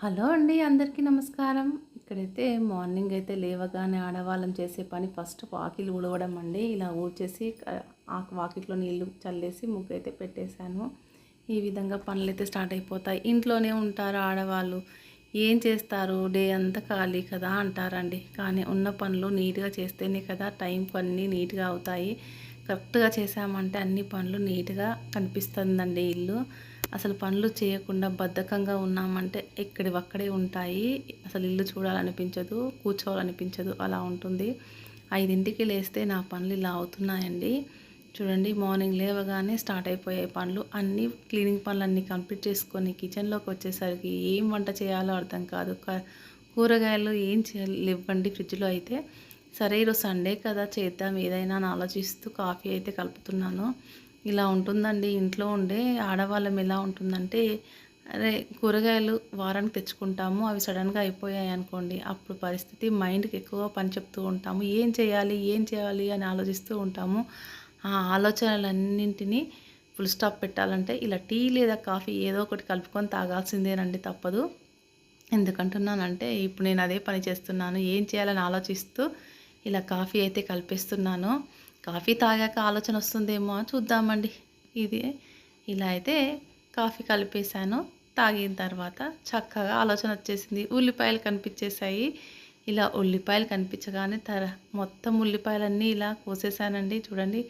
Hello అండి అందరికీ నమస్కారం. ఇక్కడైతే మార్నింగ్ అయితే లేవగానే ఆడవాళ్ళం చేసే పని ఫస్ట్ వాకిలు ఉడవడం అండి. ఇలా ఊడ్చేసి ఆ వాకిట్లో నీళ్ళు చల్లేసి ముగ్గు అయితే పెట్టేశాను. ఈ విధంగా పనులు అయితే స్టార్ట్ అయిపోతాయి. ఇంట్లోనే ఉంటారు ఆడవాళ్ళు. ఏం చేస్తారు? డే అంతా ఖాళీ కదా అంటారండి. కానీ ఉన్న పనులు నీట్గా చేస్తేనే కదా టైంకి అన్నీ నీట్గా అవుతాయి. కరెక్ట్గా చేసామంటే అన్ని పనులు నీట్గా కనిపిస్తుందండి ఇల్లు. అసలు పనులు చేయకుండా బద్ధకంగా ఉన్నామంటే ఎక్కడి ఒక్కడే ఉంటాయి. అసలు ఇల్లు చూడాలనిపించదు కూర్చోవాలనిపించదు. అలా ఉంటుంది. ఐదింటికి లేస్తే నా పనులు ఇలా అవుతున్నాయండి. చూడండి మార్నింగ్ లేవగానే స్టార్ట్ అయిపోయాయి పనులు. అన్నీ క్లీనింగ్ పనులు అన్నీ కంప్లీట్ చేసుకొని కిచెన్లోకి వచ్చేసరికి ఏం వంట చేయాలో అర్థం కాదు. కూరగాయలు ఏం చేయాలి ఇవ్వండి ఫ్రిడ్జ్లో అయితే. సరే ఈరోజు సండే కదా చేద్దాం. ఏదైనా ఆలోచిస్తూ కాఫీ అయితే కలుపుతున్నాను. ఇలా ఉంటుందండి ఇంట్లో ఉండే ఆడవాళ్ళం ఎలా ఉంటుందంటే అరే కూరగాయలు వారానికి తెచ్చుకుంటాము అవి సడన్గా అయిపోయాయి అనుకోండి అప్పుడు పరిస్థితి మైండ్కి ఎక్కువ పని చెప్తూ ఉంటాము. ఏం చేయాలి ఏం చేయాలి అని ఆలోచిస్తూ ఉంటాము. ఆ ఆలోచనలన్నింటినీ ఫుల్ స్టాప్ పెట్టాలంటే ఇలా టీ లేదా కాఫీ ఏదో ఒకటి కలుపుకొని తాగాల్సిందేనండి తప్పదు. ఎందుకంటున్నానంటే ఇప్పుడు నేను అదే పని చేస్తున్నాను ఏం చేయాలని ఆలోచిస్తూ ఇలా కాఫీ అయితే కలిపేస్తున్నాను. కాఫీ తాగాక ఆలోచన వస్తుందేమో అని చూద్దామండి. ఇది ఇలా అయితే కాఫీ కలిపేశాను. తాగిన తర్వాత చక్కగా ఆలోచన వచ్చేసింది. ఉల్లిపాయలు కనిపించేసాయి ఇలా ఉల్లిపాయలు కనిపించగానే తర మొత్తం ఉల్లిపాయలన్నీ ఇలా కోసేసానండి చూడండి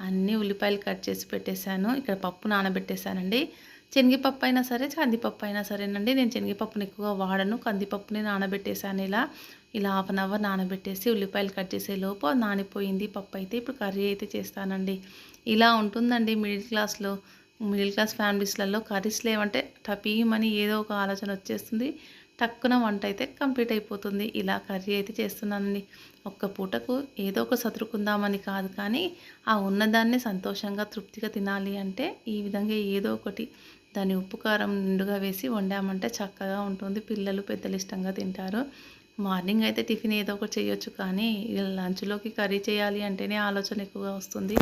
అన్ని ఉల్లిపాయలు కట్ చేసి పెట్టేశాను. ఇక్కడ పప్పు నానబెట్టేశానండి. శనగపప్పు అయినా సరే కందిపప్పు అయినా సరేనండి. నేను శనగపప్పుని ఎక్కువగా వాడను. కందిపప్పుని నానబెట్టేశాను ఇలా. ఇలా హాఫ్ అన్ అవర్ నానబెట్టేసి ఉల్లిపాయలు కట్ చేసే లోపు నానిపోయింది పప్పు అయితే. ఇప్పుడు కర్రీ అయితే చేస్తానండి. ఇలా ఉంటుందండి మిడిల్ క్లాస్లో. మిడిల్ క్లాస్ ఫ్యామిలీస్లలో కర్రీస్ లేవంటే టపీమని ఏదో ఒక ఆలోచన వచ్చేస్తుంది. టక్కున వంట అయితే కంప్లీట్ అయిపోతుంది. ఇలా కర్రీ అయితే చేస్తున్నానండి. ఒక్క పూటకు ఏదో ఒక సతురుకుందామని కాదు కానీ ఆ ఉన్నదాన్ని సంతోషంగా తృప్తిగా తినాలి అంటే ఈ విధంగా ఏదో ఒకటి. దాన్ని ఉప్పు కారం నిండుగా వేసి వండామంటే చక్కగా ఉంటుంది. పిల్లలు పెద్దలు ఇష్టంగా తింటారు. మార్నింగ్ అయితే టిఫిన్ ఏదో ఒకటి చేయొచ్చు కానీ ఇలా లంచ్లోకి కర్రీ చేయాలి అంటేనే ఆలోచన ఎక్కువగా వస్తుంది.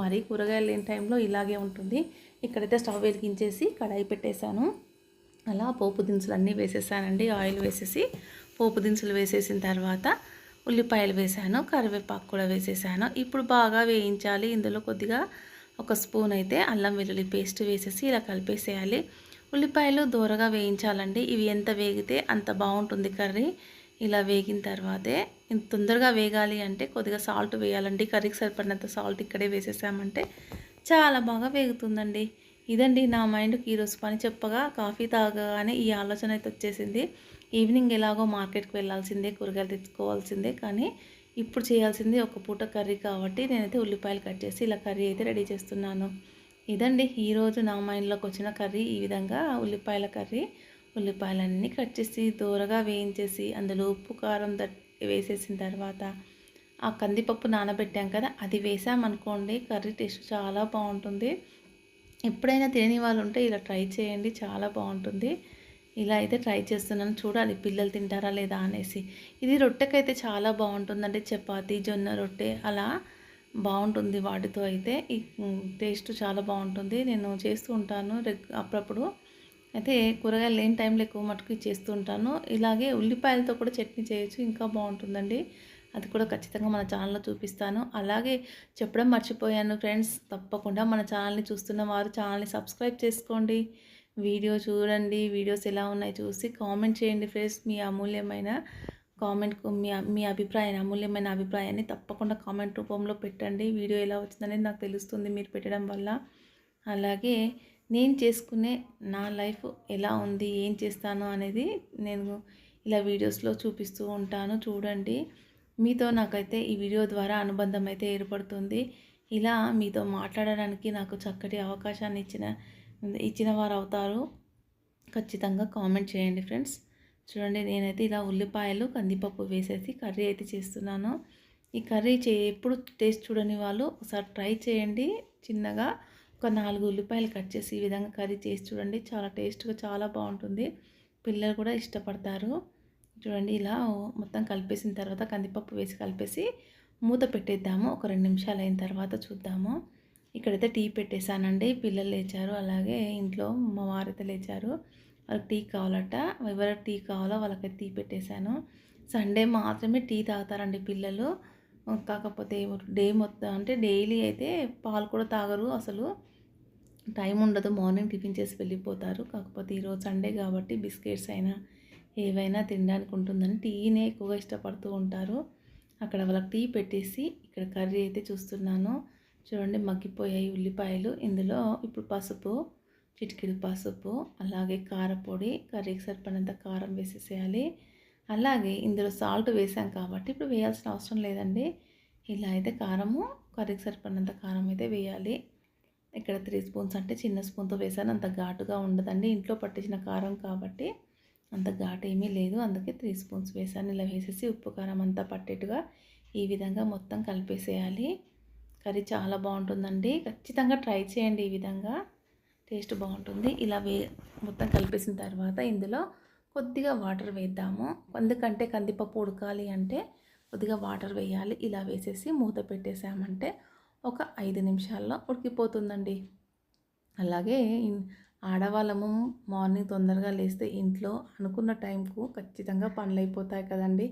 మరీ కూరగాయలు లేని టైంలో ఇలాగే ఉంటుంది. ఇక్కడైతే స్టవ్ వెలిగించేసి కడాయి పెట్టేశాను. అలా పోపు దినుసులు అన్నీ వేసేసానండి. ఆయిల్ వేసేసి పోపు దినుసులు వేసేసిన తర్వాత ఉల్లిపాయలు వేసాను. కరివేపాకు కూడా వేసేసాను. ఇప్పుడు బాగా వేయించాలి. ఇందులో కొద్దిగా ఒక స్పూన్ అయితే అల్లం వెల్లుల్లి పేస్ట్ వేసేసి ఇలా కలిపేసేయాలి. ఉల్లిపాయలు దూరగా వేయించాలండి. ఇవి ఎంత వేగితే అంత బాగుంటుంది కర్రీ. ఇలా వేగిన తర్వాతే ఇంత తొందరగా వేగాలి అంటే కొద్దిగా సాల్ట్ వేయాలండి. కర్రీకి సరిపడినంత సాల్ట్ ఇక్కడే వేసేసామంటే చాలా బాగా వేగుతుందండి. ఇదండి నా మైండ్కి ఈరోజు పని చెప్పగా కాఫీ తాగగానే ఈ ఆలోచన అయితే వచ్చేసింది. ఈవినింగ్ ఎలాగో మార్కెట్కి వెళ్ళాల్సిందే కూరగాయలు తెచ్చుకోవాల్సిందే కానీ ఇప్పుడు చేయాల్సింది ఒక పూట కర్రీ కాబట్టి నేనైతే ఉల్లిపాయలు కట్ చేసి ఇలా కర్రీ అయితే రెడీ చేస్తున్నాను. ఇదండి ఈరోజు నా మైండ్లోకి వచ్చిన కర్రీ. ఈ విధంగా ఉల్లిపాయల కర్రీ ఉల్లిపాయలన్నీ కట్ చేసి దూరగా వేయించేసి అందులో ఉప్పు కారం వేసేసిన తర్వాత ఆ కందిపప్పు నానబెట్టాం కదా అది వేసామనుకోండి కర్రీ టేస్ట్ చాలా బాగుంటుంది. ఎప్పుడైనా తినని వాళ్ళు ఉంటే ఇలా ట్రై చేయండి చాలా బాగుంటుంది. ఇలా అయితే ట్రై చేస్తున్నాను చూడాలి పిల్లలు తింటారా లేదా అనేసి. ఇది రొట్టెకైతే చాలా బాగుంటుందండి చపాతి జొన్న రొట్టె అలా బాగుంటుంది వాటితో అయితే. ఈ టేస్ట్ చాలా బాగుంటుంది నేను చేస్తూ ఉంటాను రెగ్ అప్పుడప్పుడు. అయితే కూరగాయలు లేని టైంలో ఎక్కువ మటుకు ఇది చేస్తూ ఉంటాను. ఇలాగే ఉల్లిపాయలతో కూడా చట్నీ చేయొచ్చు ఇంకా బాగుంటుందండి. అది కూడా ఖచ్చితంగా మన ఛానల్లో చూపిస్తాను. అలాగే చెప్పడం మర్చిపోయాను ఫ్రెండ్స్ తప్పకుండా మన ఛానల్ని చూస్తున్న వారు ఛానల్ని సబ్స్క్రైబ్ చేసుకోండి. వీడియో చూడండి వీడియోస్ ఎలా ఉన్నాయి చూసి కామెంట్ చేయండి ఫ్రెండ్స్. మీ అమూల్యమైన కామెంట్ మీ మీ అభిప్రాయాన్ని అమూల్యమైన అభిప్రాయాన్ని తప్పకుండా కామెంట్ రూపంలో పెట్టండి. వీడియో ఎలా వచ్చిందనేది నాకు తెలుస్తుంది మీరు పెట్టడం వల్ల. అలాగే నేను చేసుకునే నా లైఫ్ ఎలా ఉంది ఏం చేస్తాను అనేది నేను ఇలా వీడియోస్లో చూపిస్తూ ఉంటాను. చూడండి. మీతో నాకైతే ఈ వీడియో ద్వారా అనుబంధం అయితే ఏర్పడుతుంది. ఇలా మీతో మాట్లాడడానికి నాకు చక్కటి అవకాశాన్ని ఇచ్చిన ఇచ్చిన వారు అవుతారు. ఖచ్చితంగా కామెంట్ చేయండి ఫ్రెండ్స్. చూడండి నేనైతే ఇలా ఉల్లిపాయలు కందిపప్పు వేసేసి కర్రీ అయితే చేస్తున్నాను. ఈ కర్రీ చే ఎప్పుడు టేస్ట్ చూడని వాళ్ళు ఒకసారి ట్రై చేయండి. చిన్నగా ఒక నాలుగు ఉల్లిపాయలు కట్ చేసి ఈ విధంగా కర్రీ చేసి చూడండి. చాలా టేస్ట్గా చాలా బాగుంటుంది. పిల్లలు కూడా ఇష్టపడతారు. చూడండి ఇలా మొత్తం కలిపేసిన తర్వాత కందిపప్పు వేసి కలిపేసి మూత పెట్టేద్దాము. ఒక రెండు నిమిషాలు అయిన తర్వాత చూద్దాము. ఇక్కడైతే టీ పెట్టేశానండి. పిల్లలు లేచారు. అలాగే ఇంట్లో మా వారైతే లేచారు. వాళ్ళకి టీ కావాలట. ఎవరికి టీ కావాలో వాళ్ళకైతే టీ పెట్టేశాను. సండే మాత్రమే టీ తాగుతారండి పిల్లలు. కాకపోతే డే మొత్తం అంటే డైలీ అయితే పాలు కూడా తాగరు అసలు. టైం ఉండదు. మార్నింగ్ టిఫిన్ చేసి వెళ్ళిపోతారు. కాకపోతే ఈరోజు సండే కాబట్టి బిస్కెట్స్ అయినా ఏవైనా తినడానికి ఉంటుందని టీనే ఎక్కువగా ఇష్టపడుతూ ఉంటారు. అక్కడ వాళ్ళకి టీ పెట్టేసి ఇక్కడ కర్రీ అయితే చూస్తున్నాను. చూడండి మగ్గిపోయాయి ఉల్లిపాయలు. ఇందులో ఇప్పుడు పసుపు చిటికిడి పసుపు అలాగే కారపొడి కర్రీకి సరిపడినంత కారం వేసేసేయాలి. అలాగే ఇందులో సాల్ట్ వేసాం కాబట్టి ఇప్పుడు వేయాల్సిన అవసరం లేదండి. ఇలా అయితే కారము కర్రీకి సరిపడినంత కారం అయితే వేయాలి. ఇక్కడ త్రీ స్పూన్స్ అంటే చిన్న స్పూన్తో వేసాను. అంత ఘాటుగా ఉండదండి. ఇంట్లో పట్టించిన కారం కాబట్టి అంత ఘాటు ఏమీ లేదు. అందుకే త్రీ స్పూన్స్ వేసాను. ఇలా వేసేసి ఉప్పు కారం అంతా పట్టేట్టుగా ఈ విధంగా మొత్తం కలిపేసేయాలి. కర్రీ చాలా బాగుంటుందండి. ఖచ్చితంగా ట్రై చేయండి ఈ విధంగా. టేస్ట్ బాగుంటుంది. ఇలా వే మొత్తం కలిపేసిన తర్వాత ఇందులో కొద్దిగా వాటర్ వేద్దాము. ఎందుకంటే కందిపప్పు ఉడకాలి అంటే కొద్దిగా వాటర్ వేయాలి. ఇలా వేసేసి మూత పెట్టేసామంటే ఒక ఐదు నిమిషాల్లో ఉడికిపోతుందండి. అలాగే ఆడవాళ్ళము మార్నింగ్ తొందరగా లేస్తే ఇంట్లో అనుకున్న టైంకు ఖచ్చితంగా పనులు అయిపోతాయి కదండి.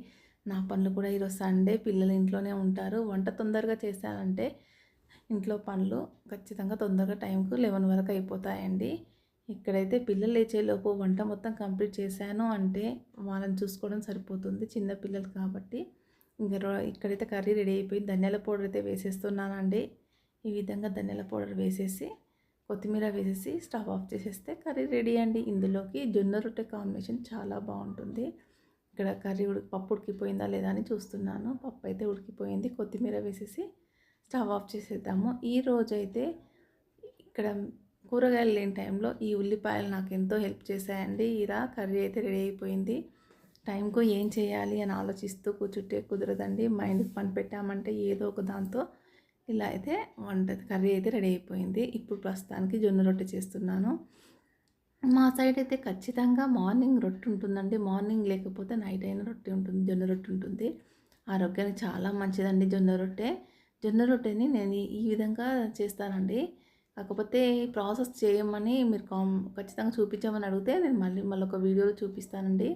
నా పనులు కూడా ఈరోజు సండే పిల్లలు ఇంట్లోనే ఉంటారు. వంట తొందరగా చేశానంటే ఇంట్లో పనులు ఖచ్చితంగా తొందరగా టైంకు లెవెన్ వరకు అయిపోతాయండి. ఇక్కడైతే పిల్లలు లేచేలోపు వంట మొత్తం కంప్లీట్ చేశాను అంటే వాళ్ళని చూసుకోవడం సరిపోతుంది చిన్న పిల్లలు కాబట్టి. ఇంకా ఇక్కడైతే కర్రీ రెడీ అయిపోయి ధనియాల పౌడర్ అయితే వేసేస్తున్నానండి. ఈ విధంగా ధనియాల పౌడర్ వేసేసి కొత్తిమీర వేసేసి స్టవ్ ఆఫ్ చేసేస్తే కర్రీ రెడీ అండి. ఇందులోకి జొన్న రొట్టె కాంబినేషన్ చాలా బాగుంటుంది. ఇక్కడ కర్రీ ఉడికి పప్పు ఉడికిపోయిందా లేదా అని చూస్తున్నాను. పప్పు అయితే ఉడికిపోయింది. కొత్తిమీర వేసేసి స్టవ్ ఆఫ్ చేసేద్దాము. ఈ రోజైతే ఇక్కడ కూరగాయలు లేని టైంలో ఈ ఉల్లిపాయలు నాకు ఎంతో హెల్ప్ చేశాయండి. ఇలా కర్రీ అయితే రెడీ అయిపోయింది. టైంకు ఏం చేయాలి అని ఆలోచిస్తూ కూర్చుంటే కుదరదండి. మైండ్కి పని పెట్టామంటే ఏదో ఒక దాంతో ఇలా అయితే వంట కర్రీ అయితే రెడీ అయిపోయింది. ఇప్పుడు ప్రస్తుతానికి జొన్న రొట్టె చేస్తున్నాను. మా సైడ్ అయితే ఖచ్చితంగా మార్నింగ్ రొట్టె ఉంటుందండి. మార్నింగ్ లేకపోతే నైట్ అయిన రొట్టె ఉంటుంది జొన్న రొట్టె ఉంటుంది. ఆరోగ్యానికి చాలా మంచిదండి జొన్న రొట్టె. జొన్న రొట్టెని నేను ఈ విధంగా చేస్తానండి. కాకపోతే ప్రాసెస్ చేయమని మీరు కామ్ ఖచ్చితంగా చూపించమని అడిగితే నేను మళ్ళీ మళ్ళీ ఒక వీడియోలో చూపిస్తానండి.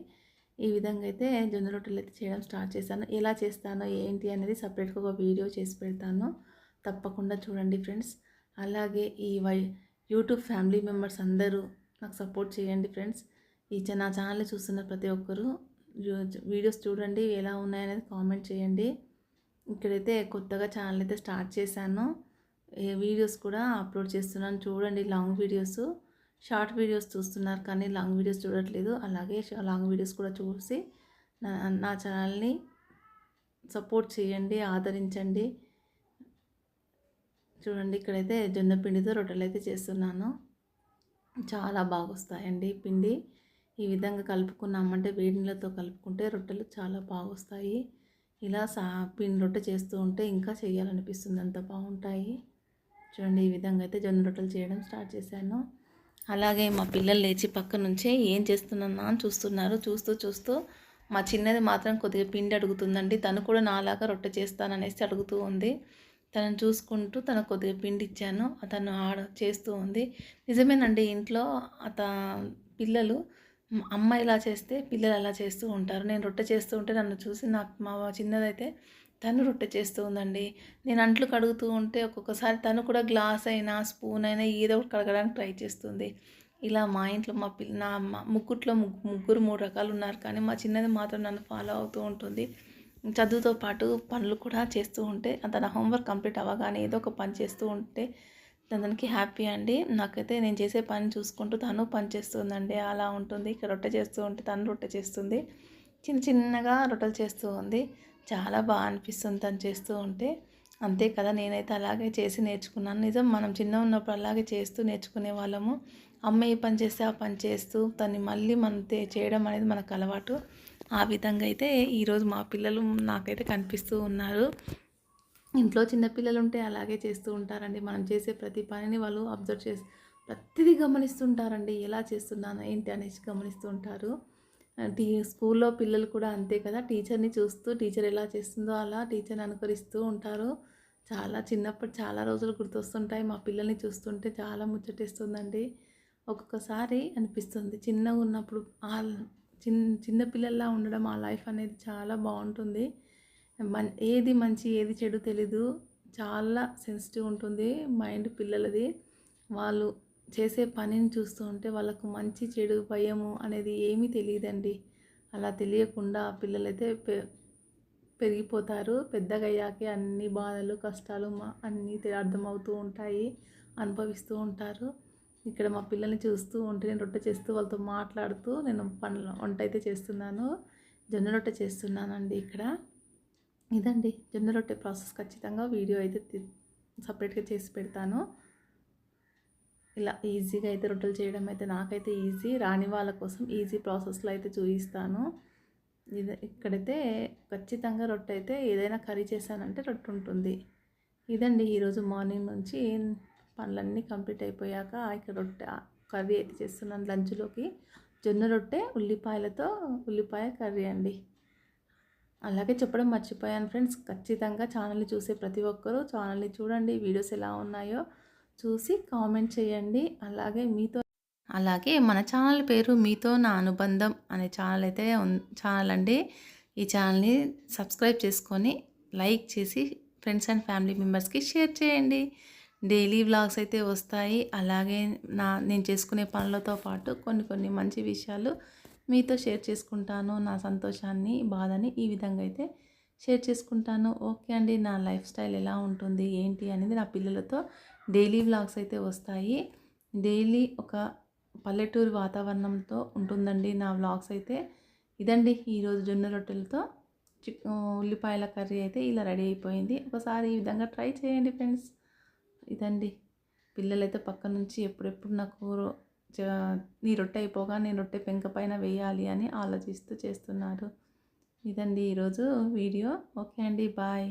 ఈ విధంగా అయితే జొన్న రొట్టెలు అయితే చేయడం స్టార్ట్ చేశాను. ఎలా చేస్తానో ఏంటి అనేది సపరేట్గా ఒక వీడియో చేసి పెడతాను. తప్పకుండా చూడండి ఫ్రెండ్స్. అలాగే ఈ వై యూట్యూబ్ ఫ్యామిలీ మెంబర్స్ అందరూ నాకు సపోర్ట్ చేయండి ఫ్రెండ్స్. ఈ నా ఛానల్ చూస్తున్న ప్రతి ఒక్కరూ వీడియోస్ చూడండి ఎలా ఉన్నాయనేది కామెంట్ చేయండి. ఇక్కడైతే కొత్తగా ఛానల్ అయితే స్టార్ట్ చేశాను. వీడియోస్ కూడా అప్లోడ్ చేస్తున్నాను. చూడండి లాంగ్ వీడియోస్. షార్ట్ వీడియోస్ చూస్తున్నారు కానీ లాంగ్ వీడియోస్ చూడట్లేదు. అలాగే లాంగ్ వీడియోస్ కూడా చూసి నా నా ఛానల్ని సపోర్ట్ చేయండి ఆదరించండి. చూడండి ఇక్కడైతే జొన్న పిండితో రొట్టెలు అయితే చేస్తున్నాను. చాలా బాగా వస్తాయండి పిండి. ఈ విధంగా కలుపుకున్నామంటే వేడి నీళ్ళతో కలుపుకుంటే రొట్టెలు చాలా బాగా వస్తాయి ఇలా సా పిండి రొట్టె చేస్తూ ఉంటే ఇంకా చేయాలనిపిస్తుంది అంత బాగుంటాయి. చూడండి ఈ విధంగా అయితే జొన్న రొట్టెలు చేయడం స్టార్ట్ చేశాను. అలాగే మా పిల్లలు లేచి పక్క నుంచే ఏం చేస్తున్నా అని చూస్తున్నారు. చూస్తూ చూస్తూ మా చిన్నది మాత్రం కొద్దిగా పిండి అడుగుతుందండి. తను కూడా నాలాగా రొట్టె చేస్తాననేసి అడుగుతూ ఉంది. తనను చూసుకుంటూ తన కొద్దిగా పిండి ఇచ్చాను తను ఆడ చేస్తూ ఉంది. నిజమేనండి ఇంట్లో అత పిల్లలు అమ్మ ఇలా చేస్తే పిల్లలు అలా చేస్తూ ఉంటారు. నేను రొట్టె చేస్తూ ఉంటే నన్ను చూసి నాకు మా చిన్నదైతే తను రొట్టె చేస్తూ ఉందండి. నేను అంట్లు కడుగుతూ ఉంటే ఒక్కొక్కసారి తను కూడా గ్లాస్ అయినా స్పూన్ అయినా ఏదో ఒకటి కడగడానికి ట్రై చేస్తుంది. ఇలా మా ఇంట్లో మా పిల్ల నా ముగ్గుట్లో ముగ్గురు మూడు రకాలు ఉన్నారు. కానీ మా చిన్నది మాత్రం నన్ను ఫాలో అవుతూ ఉంటుంది. చదువుతో పాటు పనులు కూడా చేస్తూ ఉంటే తన హోంవర్క్ కంప్లీట్ అవ్వగానే ఏదో ఒక పని చేస్తూ ఉంటే తనకి హ్యాపీ అండి. నాకైతే నేను చేసే పని చూసుకుంటూ తను పని చేస్తుందండి. అలా ఉంటుంది. ఇక్కడ రొట్టె చేస్తూ ఉంటే తను రొట్టె చేస్తుంది. చిన్న చిన్నగా రొట్టెలు చేస్తూ ఉంది. చాలా బాగా అనిపిస్తుంది తను చేస్తూ ఉంటే. అంతే కదా నేనైతే అలాగే చేసి నేర్చుకున్నాను. నిజం మనం చిన్న ఉన్నప్పుడు అలాగే చేస్తూ నేర్చుకునే వాళ్ళము. అమ్మ ఏ పని చేస్తే ఆ పని చేస్తూ తను మళ్ళీ మనం చేయడం అనేది మనకు అలవాటు. ఆ విధంగా అయితే ఈరోజు మా పిల్లలు నాకైతే కనిపిస్తూ ఉన్నారు. ఇంట్లో చిన్నపిల్లలు ఉంటే అలాగే చేస్తూ ఉంటారండి. మనం చేసే ప్రతి పనిని వాళ్ళు అబ్జర్వ్ చేసి ప్రతిదీ గమనిస్తుంటారండి. ఎలా చేస్తున్నాను ఏంటి అనేసి గమనిస్తూ ఉంటారు. టీ స్కూల్లో పిల్లలు కూడా అంతే కదా. టీచర్ని చూస్తూ టీచర్ ఎలా చేస్తుందో అలా టీచర్ని అనుకరిస్తూ ఉంటారు. చాలా చిన్నప్పుడు చాలా రోజులు గుర్తొస్తుంటాయి. మా పిల్లల్ని చూస్తుంటే చాలా ముచ్చటిస్తుందండి. ఒక్కొక్కసారి అనిపిస్తుంది. చిన్నగా ఉన్నప్పుడు చిన్న చిన్నపిల్లల్లా ఉండడం ఆ లైఫ్ అనేది చాలా బాగుంటుంది. మన్ ఏది మంచి ఏది చెడు తెలీదు. చాలా సెన్సిటివ్ ఉంటుంది మైండ్ పిల్లలది. వాళ్ళు చేసే పనిని చూస్తూ ఉంటే వాళ్ళకు మంచి చెడు భయము అనేది ఏమీ తెలియదండి. అలా తెలియకుండా పిల్లలైతే పె పెరిగిపోతారు. పెద్దగయ్యాకే అన్ని బాధలు కష్టాలు మా అన్నీ అర్థమవుతూ ఉంటాయి అనుభవిస్తూ ఉంటారు. ఇక్కడ మా పిల్లల్ని చూస్తూ ఉంటే నేను రొట్టె చేస్తూ వాళ్ళతో మాట్లాడుతూ నేను పనులు వంట అయితే చేస్తున్నాను. జొన్న రొట్టె చేస్తున్నానండి ఇక్కడ. ఇదండి జొన్న రొట్టె ప్రాసెస్ ఖచ్చితంగా వీడియో అయితే సపరేట్గా చేసి పెడతాను. ఇలా ఈజీగా అయితే రొట్టెలు చేయడం అయితే నాకైతే ఈజీ రాని వాళ్ళ కోసం ఈజీ ప్రాసెస్లో అయితే చూపిస్తాను ఇది ఇక్కడైతే ఖచ్చితంగా రొట్టె అయితే ఏదైనా కర్రీ చేశానంటే రొట్టె ఉంటుంది. ఇదండి ఈరోజు మార్నింగ్ నుంచి పనులన్నీ కంప్లీట్ అయిపోయాక ఇక్కడ రొట్టె కర్రీ అయితే చేస్తున్నాను లంచ్లోకి. జొన్న రొట్టె ఉల్లిపాయలతో ఉల్లిపాయ కర్రీ అండి. అలాగే చెప్పడం మర్చిపోయాను ఫ్రెండ్స్. ఖచ్చితంగా ఛానల్ని చూసే ప్రతి ఒక్కరూ ఛానల్ని చూడండి వీడియోస్ ఎలా ఉన్నాయో చూసి కామెంట్ చేయండి. అలాగే మీతో అలాగే మన ఛానల్ పేరు మీతో నా అనుబంధం అనే ఛానల్ అయితే ఛానల్ అండి. ఈ ఛానల్ని సబ్స్క్రైబ్ చేసుకొని లైక్ చేసి ఫ్రెండ్స్ అండ్ ఫ్యామిలీ మెంబర్స్కి షేర్ చేయండి. డైలీ వ్లాగ్స్ అయితే వస్తాయి. అలాగే నా నేను చేసుకునే పనులతో పాటు కొన్ని కొన్ని మంచి విషయాలు మీతో షేర్ చేసుకుంటాను. నా సంతోషాన్ని బాధని ఈ విధంగా అయితే షేర్ చేసుకుంటాను. ఓకే అండి నా లైఫ్ స్టైల్ ఎలా ఉంటుంది ఏంటి అనేది నా పిల్లలతో డైలీ వ్లాగ్స్ అయితే వస్తాయి. డైలీ ఒక పల్లెటూరు వాతావరణంతో ఉంటుందండి నా వ్లాగ్స్ అయితే. ఇదండి ఈరోజు జొన్న రొట్టెలతో చిక్ ఉల్లిపాయల కర్రీ అయితే ఇలా రెడీ అయిపోయింది. ఒకసారి ఈ విధంగా ట్రై చేయండి ఫ్రెండ్స్. ఇదండి. పిల్లలైతే పక్క నుంచి ఎప్పుడెప్పుడు నాకు నీ రొట్టె అయిపోగా నేను రొట్టె పెంక పైన వేయాలి అని ఆలోచిస్తూ చేస్తున్నారు. ఇదండి ఈరోజు వీడియో. ఓకే అండి. బాయ్.